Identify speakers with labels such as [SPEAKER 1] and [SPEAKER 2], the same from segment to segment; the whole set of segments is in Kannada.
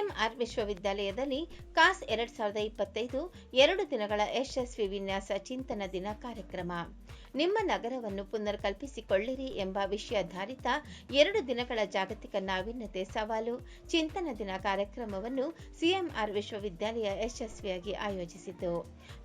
[SPEAKER 1] ಸಿಎಂಆರ್ ವಿಶ್ವವಿದ್ಯಾಲಯದಲ್ಲಿ ಕಾಸ್ ಎರಡ್ ಸಾವಿರದ ಇಪ್ಪತ್ತೈದು ಎರಡು ದಿನಗಳ ಯಶಸ್ವಿ ವಿನ್ಯಾಸ ಚಿಂತನ ದಿನ ಕಾರ್ಯಕ್ರಮ. ನಿಮ್ಮ ನಗರವನ್ನು ಪುನರ್ ಕಲ್ಪಿಸಿಕೊಳ್ಳಿರಿ ಎಂಬ ವಿಷಯಾಧಾರಿತ ಎರಡು ದಿನಗಳ ಜಾಗತಿಕ ನಾವೀನ್ಯತೆ ಸವಾಲು ಚಿಂತನ ದಿನ ಕಾರ್ಯಕ್ರಮವನ್ನು ಸಿಎಂಆರ್ ವಿಶ್ವವಿದ್ಯಾಲಯ ಯಶಸ್ವಿಯಾಗಿ ಆಯೋಜಿಸಿತು.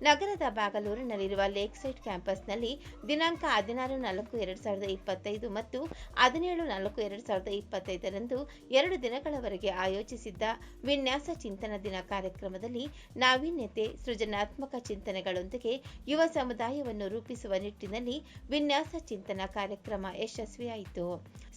[SPEAKER 1] ನಗರದ ಬಾಗಲೂರಿನಲ್ಲಿರುವ ಲೇಕ್ ಸೈಡ್ ಕ್ಯಾಂಪಸ್ನಲ್ಲಿ ದಿನಾಂಕ ಹದಿನಾರು ನಾಲ್ಕು ಎರಡ್ ಸಾವಿರದ ಇಪ್ಪತ್ತೈದು ಮತ್ತು ಹದಿನೇಳು ನಾಲ್ಕು ಎರಡು ಸಾವಿರದ ಇಪ್ಪತ್ತೈದರಂದು ಎರಡು ದಿನಗಳವರೆಗೆ ಆಯೋಜಿಸಿದ್ದ ವಿನ್ಯಾಸ ಚಿಂತನ ದಿನ ಕಾರ್ಯಕ್ರಮದಲ್ಲಿ ನಾವೀನ್ಯತೆ ಸೃಜನಾತ್ಮಕ ಚಿಂತನೆಗಳೊಂದಿಗೆ ಯುವ ಸಮುದಾಯವನ್ನು ರೂಪಿಸುವ ನಿಟ್ಟಿನಲ್ಲಿ ವಿನ್ಯಾಸ ಚಿಂತನ ಕಾರ್ಯಕ್ರಮ ಯಶಸ್ವಿಯಾಯಿತು.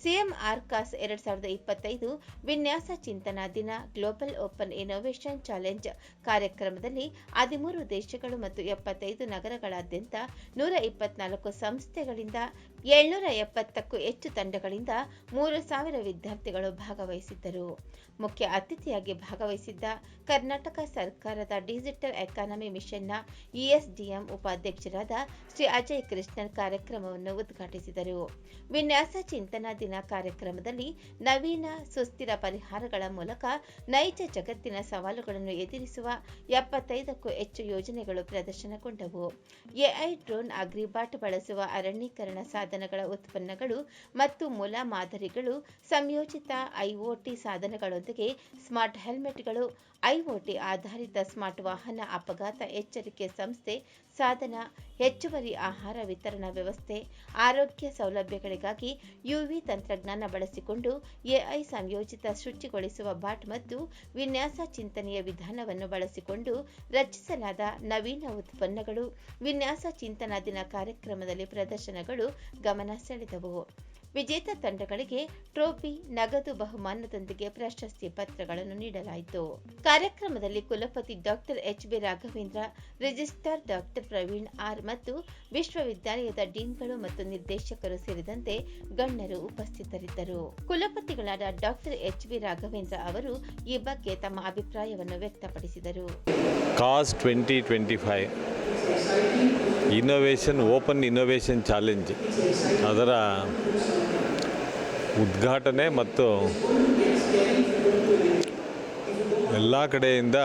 [SPEAKER 1] ಸಿಎಂ ಆರ್ಕಾಸ್ ಎರಡ್ ಸಾವಿರದ ಇಪ್ಪತ್ತೈದು ವಿನ್ಯಾಸ ಚಿಂತನಾ ದಿನ ಗ್ಲೋಬಲ್ ಓಪನ್ ಇನೋವೇಷನ್ ಚಾಲೆಂಜ್ ಕಾರ್ಯಕ್ರಮದಲ್ಲಿ ಹದಿಮೂರು ದೇಶಗಳು ಮತ್ತು ಎಪ್ಪತ್ತೈದು ನಗರಗಳಾದ್ಯಂತ ನೂರ ಇಪ್ಪತ್ನಾಲ್ಕು ಸಂಸ್ಥೆಗಳಿಂದ ಏಳ್ನೂರ ಎಪ್ಪತ್ತಕ್ಕೂ ಹೆಚ್ಚು ತಂಡಗಳಿಂದ ಮೂರು ಸಾವಿರ ವಿದ್ಯಾರ್ಥಿಗಳು ಭಾಗವಹಿಸಿದ್ದರು. ಮುಖ್ಯ ಅತಿಥಿಯಾಗಿ ಭಾಗವಹಿಸಿದ್ದ ಕರ್ನಾಟಕ ಸರ್ಕಾರದ ಡಿಜಿಟಲ್ ಎಕಾನಮಿ ಮಿಷನ್ನ ಇಎಸ್ಡಿಎಂ ಉಪಾಧ್ಯಕ್ಷರಾದ ಶ್ರೀ ಅಜಯ್ ಕೃಷ್ಣನ್ ಕಾರ್ಯಕ್ರಮವನ್ನು ಉದ್ಘಾಟಿಸಿದರು. ವಿನ್ಯಾಸ ಚಿಂತನಾ ದಿನ ಕಾರ್ಯಕ್ರಮದಲ್ಲಿ ನವೀನ ಸುಸ್ಥಿರ ಪರಿಹಾರಗಳ ಮೂಲಕ ನೈಜ ಜಗತ್ತಿನ ಸವಾಲುಗಳನ್ನು ಎದುರಿಸುವ ಎಪ್ಪತ್ತೈದಕ್ಕೂ ಹೆಚ್ಚು ಯೋಜನೆಗಳು ಪ್ರದರ್ಶನಗೊಂಡವು. ಎಐ ಡ್ರೋನ್ ಅಗ್ರಿಬಾಟ್ ಬಳಸುವ ಅರಣ್ಯೀಕರಣ ಸಾಧನಗಳ ಉತ್ಪನ್ನಗಳು ಮತ್ತು ಮೂಲ ಮಾದರಿಗಳು, ಸಂಯೋಜಿತ ಐಒಟಿ ಸಾಧನಗಳೊಂದಿಗೆ ಸ್ಮಾರ್ಟ್ ಹೆಲ್ಮೆಟ್ಗಳು, ಐಒಟಿ ಆಧಾರಿತ ಸ್ಮಾರ್ಟ್ ವಾಹನ ಅಪಘಾತ ಎಚ್ಚರಿಕೆ ಸಂಸ್ಥೆ, ಸಾಧನ ಹೆಚ್ಚುವರಿ ಆಹಾರ ವಿತರಣಾ ವ್ಯವಸ್ಥೆ, ಆರೋಗ್ಯ ಸೌಲಭ್ಯಗಳಿಗಾಗಿ ಯುವಿ ತಂತ್ರಜ್ಞಾನ ಬಳಸಿಕೊಂಡು ಎಐ ಸಂಯೋಜಿತ ಶುಚಿಗೊಳಿಸುವ ಬಾಟ್ ಮತ್ತು ವಿನ್ಯಾಸ ಚಿಂತನೆಯ ವಿಧಾನವನ್ನು ಬಳಸಿಕೊಂಡು ರಚಿಸಲಾದ ನವೀನ ಉತ್ಪನ್ನಗಳು, ವಿನ್ಯಾಸ ಚಿಂತನಾ ದಿನ ಕಾರ್ಯಕ್ರಮದಲ್ಲಿ ಪ್ರದರ್ಶನಗಳು ಗಮನ ಸೆಳೆದವು ವಿಜೇತ ತಂಡಗಳಿಗೆ ಟ್ರೋಫಿ, ನಗದು ಬಹುಮಾನದೊಂದಿಗೆ ಪ್ರಶಸ್ತಿ ಪತ್ರಗಳನ್ನು ನೀಡಲಾಯಿತು. ಕಾರ್ಯಕ್ರಮದಲ್ಲಿ ಕುಲಪತಿ doctor H B Raghavendra, registrar doctor Praveen R ಮತ್ತು ವಿಶ್ವವಿದ್ಯಾಲಯದ ಡೀನ್ಗಳು ಮತ್ತು ನಿರ್ದೇಶಕರು ಸೇರಿದಂತೆ ಗಣ್ಯರು ಉಪಸ್ಥಿತರಿದ್ದರು. ಕುಲಪತಿಗಳಾದ ಡಾಕ್ಟರ್ ಎಚ್ ಬಿ ರಾಘವೇಂದ್ರ ಅವರು ಈ ಬಗ್ಗೆ ತಮ್ಮ ಅಭಿಪ್ರಾಯವನ್ನು ವ್ಯಕ್ತಪಡಿಸಿದರು.
[SPEAKER 2] ಕಾಸ್ twenty twenty innovation open innovation challenge ಅದರ ಉದ್ಘಾಟನೆ ಮತ್ತು ಎಲ್ಲ ಕಡೆಯಿಂದ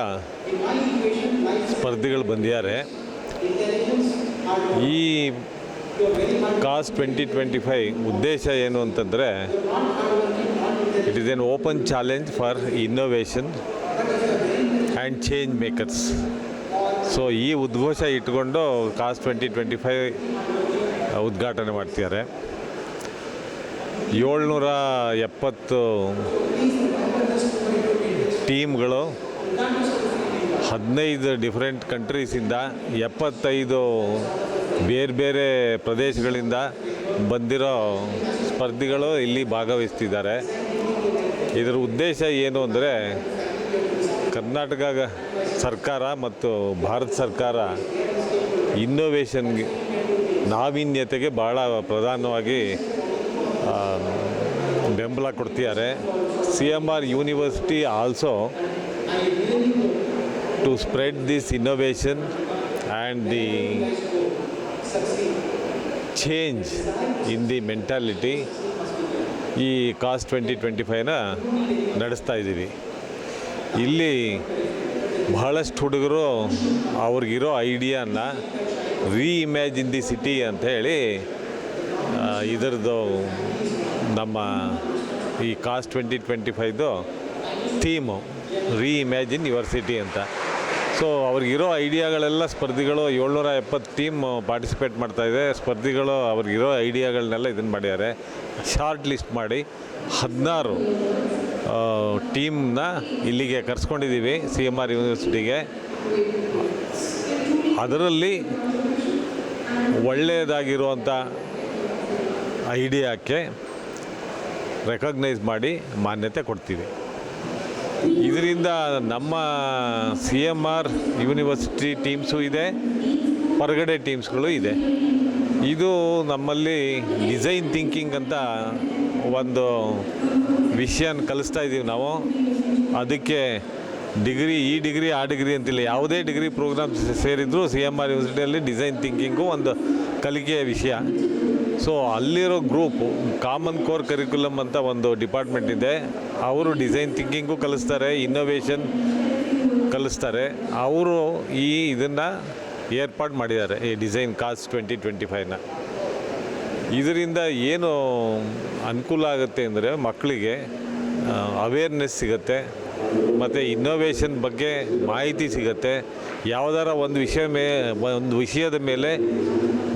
[SPEAKER 2] ಸ್ಪರ್ಧಿಗಳು ಬಂದಿದ್ದಾರೆ. ಈ ಕಾಸ್ ಟ್ವೆಂಟಿ ಟ್ವೆಂಟಿ ಫೈವ್ ಉದ್ದೇಶ ಏನು ಅಂತಂದರೆ it is an open challenge for innovation and change makers so ಈ ಉದ್ಘೋಷ ಇಟ್ಕೊಂಡು ಕಾಸ್ ಟ್ವೆಂಟಿ ಟ್ವೆಂಟಿ ಫೈವ್ ಉದ್ಘಾಟನೆ ಮಾಡ್ತಿದ್ದಾರೆ. ಏಳ್ನೂರ ಎಪ್ಪತ್ತು ಟೀಮ್ಗಳು ಹದಿನೈದು ಡಿಫ್ರೆಂಟ್ ಕಂಟ್ರೀಸಿಂದ ಎಪ್ಪತ್ತೈದು ಬೇರೆ ಬೇರೆ ಪ್ರದೇಶಗಳಿಂದ ಬಂದಿರೋ ಸ್ಪರ್ಧಿಗಳು ಇಲ್ಲಿ ಭಾಗವಹಿಸ್ತಿದ್ದಾರೆ. ಇದರ ಉದ್ದೇಶ ಏನು ಅಂದರೆ ಕರ್ನಾಟಕ ಸರ್ಕಾರ ಮತ್ತು ಭಾರತ ಸರ್ಕಾರ ಇನ್ನೋವೇಷನ್ಗೆ ನಾವೀನ್ಯತೆಗೆ ಭಾಳ ಪ್ರಧಾನವಾಗಿ ಬೆಂಬಲ ಕೊಡ್ತಿದ್ದಾರೆ. C M R University also to spread this innovation and the change in the mentality ಈ ಕಾಸ್ಟ್ ಟ್ವೆಂಟಿ ಟ್ವೆಂಟಿ ಫೈವ್ನ ನಡೆಸ್ತಾ ಇದ್ದೀವಿ. ಇಲ್ಲಿ ಬಹಳಷ್ಟು ಹುಡುಗರು ಅವ್ರಿಗಿರೋ ಐಡಿಯಾನ ರೀಇಮ್ಯಾಜಿನ್ ದಿ ಸಿಟಿ ಅಂತ ಹೇಳಿ ಇದರದ್ದು ನಮ್ಮ ಈ ಕಾಸ್ಟ್ ಟ್ವೆಂಟಿ ಟ್ವೆಂಟಿ ಫೈವ್ದು ಥೀಮು ರೀಇಮ್ಯಾಜಿನ್ ಯುವರ್ ಸಿಟಿ ಅಂತ. ಸೊ ಅವ್ರಿಗಿರೋ ಐಡಿಯಾಗಳೆಲ್ಲ ಸ್ಪರ್ಧಿಗಳು ಏಳ್ನೂರ ಎಪ್ಪತ್ತು ಟೀಮ್ ಪಾರ್ಟಿಸಿಪೇಟ್ ಮಾಡ್ತಾಯಿದೆ ಸ್ಪರ್ಧಿಗಳು ಅವ್ರಿಗಿರೋ ಐಡಿಯಾಗಳನ್ನೆಲ್ಲ ಇದನ್ನು ಮಾಡಿದ್ದಾರೆ ಶಾರ್ಟ್ ಲಿಸ್ಟ್ ಮಾಡಿ ಹದಿನಾರು ಟೀಮ್ನ ಇಲ್ಲಿಗೆ ಕರೆಸ್ಕೊಂಡಿದ್ದೀವಿ ಸಿ ಎಂ ಆರ್ ಯೂನಿವರ್ಸಿಟಿಗೆ ಅದರಲ್ಲಿ ಒಳ್ಳೆಯದಾಗಿರುವಂಥ ಐಡಿಯಾಕ್ಕೆ ರೆಕಗ್ನೈಸ್ ಮಾಡಿ ಮಾನ್ಯತೆ ಕೊಡ್ತೀವಿ. ಇದರಿಂದ ನಮ್ಮ C M R University teams ಇದೆ, ಹೊರಗಡೆ ಟೀಮ್ಸ್ಗಳು ಇದೆ. ಇದು ನಮ್ಮಲ್ಲಿ ಡಿಸೈನ್ ಥಿಂಕಿಂಗ್ ಅಂತ ಒಂದು ವಿಷಯನ ಕಲಿಸ್ತಾ ಇದ್ದೀವಿ ನಾವು. ಅದಕ್ಕೆ ಡಿಗ್ರಿ, ಈ ಡಿಗ್ರಿ, ಆ ಡಿಗ್ರಿ ಅಂತಿಲ್ಲ, ಯಾವುದೇ ಡಿಗ್ರಿ ಪ್ರೋಗ್ರಾಮ್ ಸೇರಿದ್ರು ಸಿ ಎಂ ಆರ್ ಯೂನಿವರ್ಸಿಟಿಯಲ್ಲಿ ಡಿಸೈನ್ ಥಿಂಕಿಂಗು ಒಂದು ಕಲಿಕೆಯ ವಿಷಯ. ಸೊ ಅಲ್ಲಿರೋ ಗ್ರೂಪು ಕಾಮನ್ ಕೋರ್ ಕರಿಕ್ಯುಲಮ್ ಅಂತ ಒಂದು ಡಿಪಾರ್ಟ್ಮೆಂಟ್ ಇದೆ. ಅವರು ಡಿಸೈನ್ ಥಿಂಕಿಂಗು ಕಲಿಸ್ತಾರೆ ಇನ್ನೋವೇಷನ್ ಕಲಿಸ್ತಾರೆ. ಅವರು ಈ ಇದನ್ನು ಏರ್ಪಾಡು ಮಾಡಿದ್ದಾರೆ, ಈ ಡಿಸೈನ್ ಕಾಸ್ಟ್ ಟ್ವೆಂಟಿ ಟ್ವೆಂಟಿ ಫೈವ್ನ ಇದರಿಂದ ಏನು ಅನುಕೂಲ ಆಗುತ್ತೆ ಅಂದರೆ ಮಕ್ಕಳಿಗೆ ಅವೇರ್ನೆಸ್ ಸಿಗುತ್ತೆ. ಮತ್ತು ಇನ್ನೋವೇಷನ್ ಬಗ್ಗೆ ಮಾಹಿತಿ ಸಿಗುತ್ತೆ. ಯಾವುದಾರ ಒಂದು ವಿಷಯ ಮೇ, ಒಂದು ವಿಷಯದ ಮೇಲೆ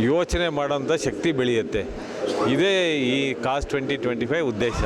[SPEAKER 2] ಯೋಚನೆ ಮಾಡೋಂಥ ಶಕ್ತಿ ಬೆಳೆಯುತ್ತೆ. ಇದೇ ಈ ಕಾಸ್ಟ್ ಟ್ವೆಂಟಿ ಟ್ವೆಂಟಿ ಫೈವ್ ಉದ್ದೇಶ.